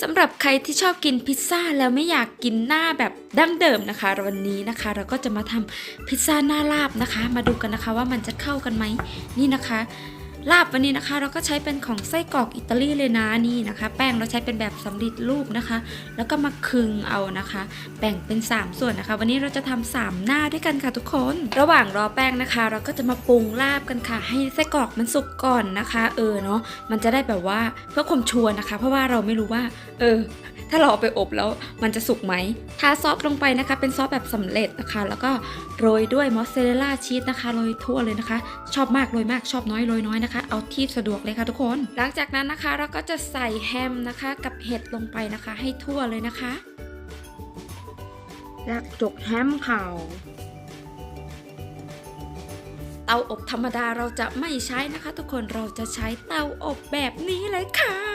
สำหรับใครที่ชอบกินพิซซ่าแล้วไม่อยากกินหน้าแบบดั้งเดิมนะคะวันนี้นะคะ เราก็จะมาทำพิซซ่าหน้าลาบนะคะ มาดูกันนะคะว่ามันจะเข้ากันไหมนี่นะคะ ลาบวันนี้นะคะ เราก็ใช้เป็นของไส้กรอกอิตาลีเลยนะนี่นะคะ แป้งเราใช้เป็นแบบสำเร็จรูปนะคะ แล้วก็มาคึงเอานะคะ แบ่งเป็น 3 ส่วนนะคะ วันนี้เราจะทำสามหน้าด้วยกันค่ะทุกคน ระหว่างรอแป้งนะคะ เราก็จะมาปรุงลาบกันค่ะ ให้ไส้กรอกมันสุกก่อนนะคะ เออเนาะมันจะได้แบบว่าเพื่อความชัวร์นะคะ เพราะว่าเราไม่รู้ว่า เออ ถ้าเราเอาไปอบแล้วมันจะสุกไหมทาซอสลงไปนะคะ เป็นซอสแบบสำเร็จนะคะ แล้วก็โรยด้วยมอสซาเรลล่าชีสนะคะโรยทั่วเลยนะคะ ชอบมากโรยมากชอบน้อยโรยน้อยนะคะเอาที่สะดวกเลยค่ะทุกคน หลังจากนั้นนะคะเราก็จะใส่แฮมนะคะกับเห็ดลงไปนะคะ ให้ทั่วเลยนะคะรากจกแฮมเผาเตาอบธรรมดาเราจะไม่ใช้นะคะ ทุกคนเราจะใช้เตาอบแบบนี้เลยค่ะ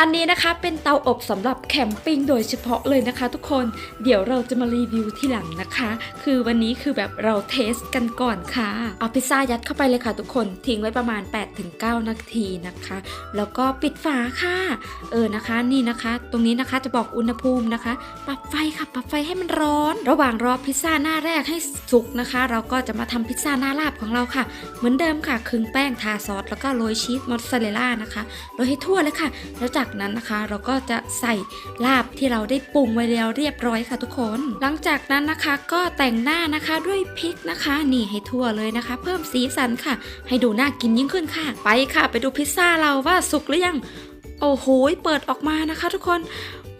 อันนี้นะคะเป็นเตาอบสำหรับแคมปิ้งโดยเฉพาะเลยนะคะทุกคนเดี๋ยวเราจะมารีวิวที่หลังนะคะ คือวันนี้คือแบบเราเทสกันก่อนค่ะ เอาพิซซ่ายัดเข้าไปเลยค่ะทุกคนทิ้งไว้ประมาณ 8-9 นาทีนะคะ แล้วก็ปิดฝาค่ะ เออนะคะนี่นะคะ ตรงนี้นะคะจะบอกอุณหภูมินะคะ ปรับไฟค่ะปรับไฟให้มันร้อน ระหว่างรอพิซซ่าหน้าแรกให้สุกนะคะ เราก็จะมาทำพิซซ่าหน้าลาบของเราค่ะ เหมือนเดิมค่ะคึงแป้งทาซอสแล้วก็โรยชีสมอสซาเรลล่านะคะโรยให้ทั่วเลยค่ะ แล้วจากนั้นนะคะ เราก็จะใส่ลาบที่เราได้ปรุงไว้แล้วเรียบร้อยค่ะทุกคน หลังจากนั้นนะคะก็แต่งหน้านะคะด้วยพริกนะคะนี่ให้ทั่วเลยนะคะ เพิ่มสีสันค่ะ ให้ดูน่ากินยิ่งขึ้นค่ะ ไปค่ะ ไปดูพิซซ่าเราว่าสุกหรือยัง โอ้โหเปิดออกมานะคะ ทุกคน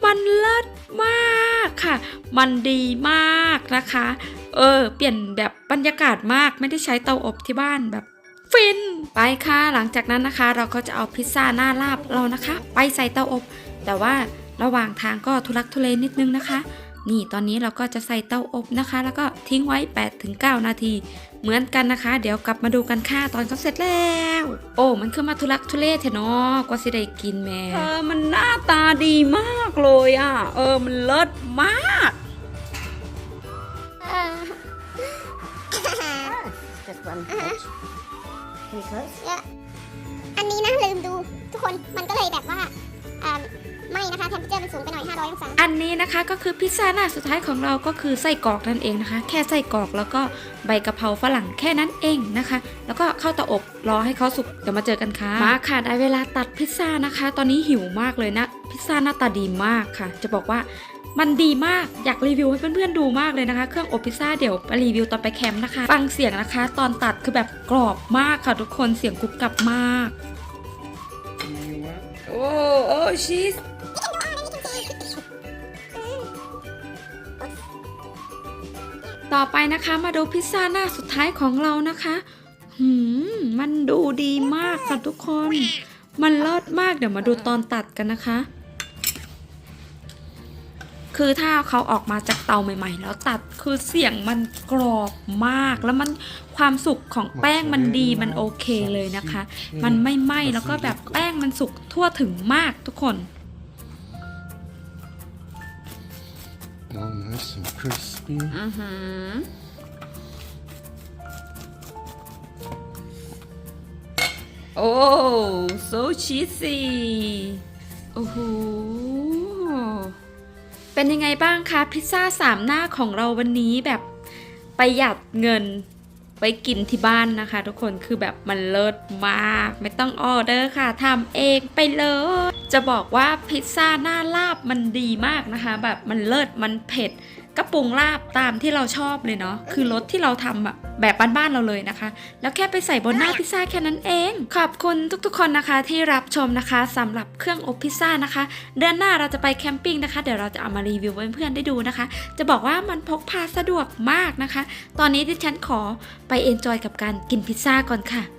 มันเลิศมากค่ะ มันดีมากนะคะ เออ เปลี่ยนแบบบรรยากาศมาก ไม่ได้ใช้เตาอบที่บ้านแบบ ฟิน ไปค่ะ หลังจากนั้นนะคะ เราก็จะเอาพิซซ่าหน้าลาบเรานะคะ ไปใส่เตาอบ แต่ว่าระหว่างทางก็ทุลักทุเลนิดนึงนะคะ นี่ตอนนี้เราก็จะใส่เตาอบนะคะ แล้วก็ทิ้งไว้ 8-9 นาที เหมือนกันนะคะ เดี๋ยวกลับมาดูกันค่ะตอนเขาเสร็จแล้ว โอ้มันคือมาทุลักทุเลเถอะเนาะกว่าสิได้กินแม่เออมันหน้าตาดีมากเลยอะ เออมันเลิศมาก Just one touch. Pretty close. อันนี้นะลืมดูทุกคนมันก็เลยแบบว่าอ่าไม่นะคะเทมเปอร์มันสูงไปหน่อย 500 องศา อันนี้นะคะก็คือพิซซ่าหน้าสุดท้ายของเราก็คือไส้กรอกนั่นเองนะคะ แค่ไส้กรอกแล้วก็ใบกะเพราฝรั่งแค่นั้นเองนะคะ แล้วก็เข้าเตาอบรอให้เขาสุกเดี๋ยวมาเจอกันค่ะ มาค่ะได้เวลาตัดพิซซ่านะคะ ตอนนี้หิวมากเลยนะ พิซซ่าหน้าตาดีมากค่ะ จะบอกว่า มันดีมาก อยากรีวิวให้เพื่อนๆดูมากเลยนะคะ เครื่องอบพิซซ่าเดี๋ยวไปรีวิวตอนไปแคมป์นะคะ ฟังเสียงนะคะ ตอนตัดคือแบบกรอบมากค่ะทุกคนเสียงกรุบกรับมาก โอ้โอ้ชีสต่อไปนะคะมาดูพิซซ่าหน้าสุดท้ายของเรานะคะหืมมันดูดีมากค่ะทุกคน มันเลิศมากเดี๋ยวมาดูตอนตัดกันนะคะ คือถ้าเขาออกมาจากเตาใหม่ ๆ แล้วตัดคือเสียงมันกรอบมากแล้วมันความสุกของแป้งมันดีมันโอเคเลยนะคะ มันไม่ไหม้แล้วก็แบบแป้งมันสุกทั่วถึงมากทุกคน Oh, nice and crispy. อือหือโอ้ so cheesy โอ้โห เป็นยังไงบ้างคะพิซซ่าสามหน้าของเราวันนี้แบบประหยัดเงินไปกินที่บ้านนะคะ ทุกคนคือแบบมันเลิศมาก ไม่ต้องออเดอร์ค่ะทำเองไปเลย จะบอกว่าพิซซ่าหน้าลาบมันดีมากนะคะ แบบมันเลิศมันเผ็ด ก็ปรุงลาบตามที่เราชอบเลยเนาะคือรสที่เราทำอะแบบบ้านๆเราเลยนะคะ แล้วแค่ไปใส่บนหน้าพิซซ่าแค่นั้นเอง ขอบคุณทุกๆคนนะคะที่รับชมนะคะสำหรับเครื่องอบพิซซ่านะคะ เดือนหน้าเราจะไปแคมปิ้งนะคะ เดี๋ยวเราจะเอามารีวิวเพื่อนๆได้ดูนะคะ จะบอกว่ามันพกพาสะดวกมากนะคะ ตอนนี้ที่ฉันขอไปเอนจอยกับการกินพิซซ่าก่อนค่ะ